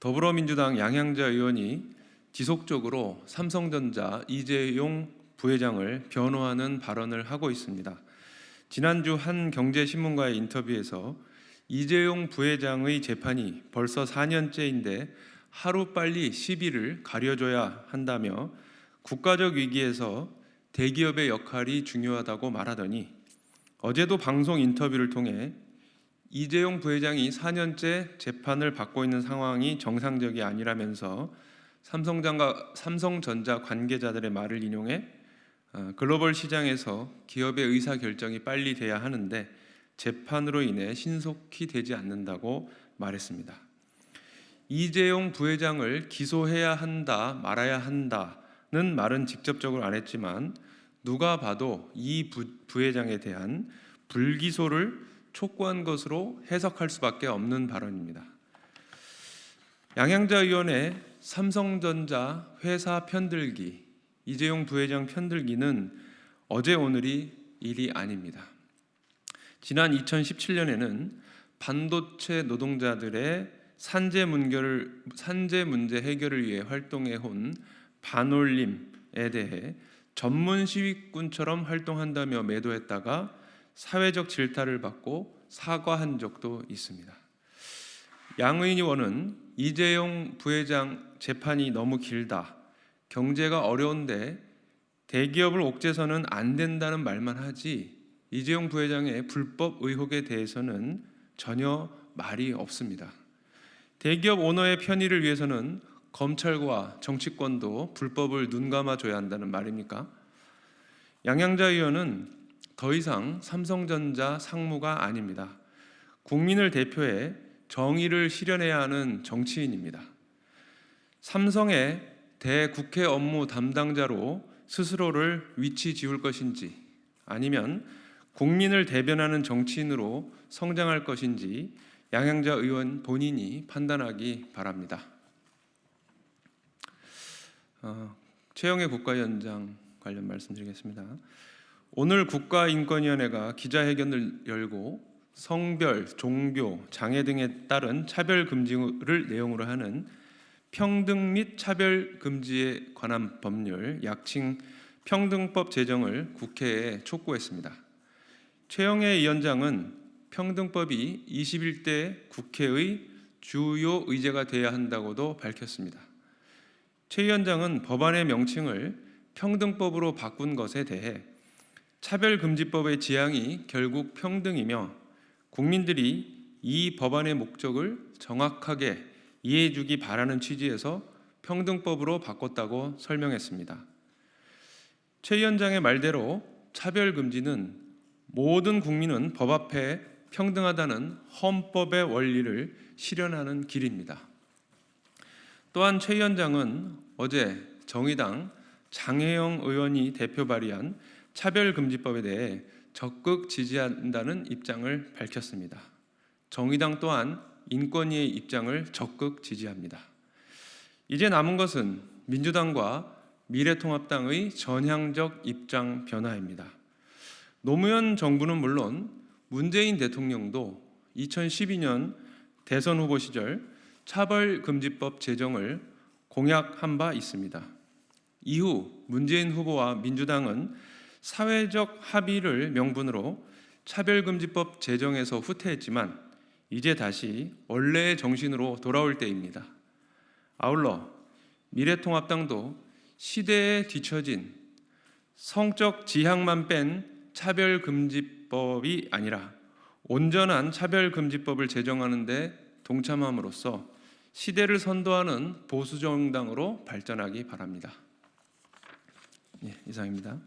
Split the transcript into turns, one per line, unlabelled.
더불어민주당 양양자 의원이 지속적으로 삼성전자 이재용 부회장을 변호하는 발언을 하고 있습니다. 지난주 한 경제신문과의 인터뷰에서 이재용 부회장의 재판이 벌써 4년째인데 하루 빨리 시비를 가려줘야 한다며 국가적 위기에서 대기업의 역할이 중요하다고 말하더니 어제도 방송 인터뷰를 통해 이재용 부회장이 4년째 재판을 받고 있는 상황이 정상적이 아니라면서 삼성전자, 삼성전자 관계자들의 말을 인용해 어, 글로벌 시장에서 기업의 의사 결정이 빨리 돼야 하는데 재판으로 인해 신속히 되지 않는다고 말했습니다. 이재용 부회장을 기소해야 한다, 말아야 한다는 말은 직접적으로 안 했지만 누가 봐도 이 부, 부회장에 대한 불기소를 촉구한 것으로 해석할 수밖에 없는 발언입니다. 양양자 의원의 삼성전자 회사 편들기, 이재용 부회장 편들기는 어제 오늘이 일이 아닙니다. 지난 2017년에는 반도체 노동자들의 산재 문제를 산재 문제 해결을 위해 활동해 온 반올림에 대해 전문 시위꾼처럼 활동한다며 매도했다가 사회적 질타를 받고 사과한 적도 있습니다. 양 의원은 이재용 부회장 재판이 너무 길다. 경제가 어려운데 대기업을 옥죄서는 안 된다는 말만 하지 이재용 부회장의 불법 의혹에 대해서는 전혀 말이 없습니다. 대기업 오너의 편의를 위해서는 검찰과 정치권도 불법을 눈감아 줘야 한다는 말입니까? 양양자 의원은 더 이상 삼성전자 상무가 아닙니다. 국민을 대표해 정의를 실현해야 하는 정치인입니다. 삼성의 대국회 업무 담당자로 스스로를 위치 지울 것인지 아니면 국민을 대변하는 정치인으로 성장할 것인지 양양자 의원 본인이 판단하기 바랍니다. 어, 최영애 국가위원장 관련 말씀드리겠습니다. 오늘 국가인권위원회가 기자회견을 열고 성별, 종교, 장애 등에 따른 차별 금지를 내용으로 하는 평등 및 차별 금지에 관한 법률 약칭 평등법 제정을 국회에 촉구했습니다. 최영애 위원장은 평등법이 21대 국회의 주요 의제가 돼야 한다고도 밝혔습니다. 최 위원장은 법안의 명칭을 평등법으로 바꾼 것에 대해 차별금지법의 지향이 결국 평등이며 국민들이 이 법안의 목적을 정확하게 이해해 주기 바라는 취지에서 평등법으로 바꿨다고 설명했습니다. 최 위원장의 말대로 차별금지는 모든 국민은 법 앞에 평등하다는 헌법의 원리를 실현하는 길입니다. 또한 최 위원장은 어제 정의당 장혜영 의원이 대표 발의한 차별금지법에 대해 적극 지지한다는 입장을 밝혔습니다. 정의당 또한 인권위의 입장을 적극 지지합니다. 이제 남은 것은 민주당과 미래통합당의 전향적 입장 변화입니다. 노무현 정부는 물론 문재인 대통령도 2012년 대선 후보 시절 차별금지법 제정을 공약한 바 있습니다. 이후 문재인 후보와 민주당은 사회적 합의를 명분으로 차별금지법 제정에서 후퇴했지만 이제 다시 원래의 정신으로 돌아올 때입니다. 아울러 미래통합당도 시대에 뒤처진 성적 지향만 뺀 차별금지법이 아니라 온전한 차별금지법을 제정하는데 동참함으로써 시대를 선도하는 보수정당으로 발전하기 바랍니다. 예, 이상입니다.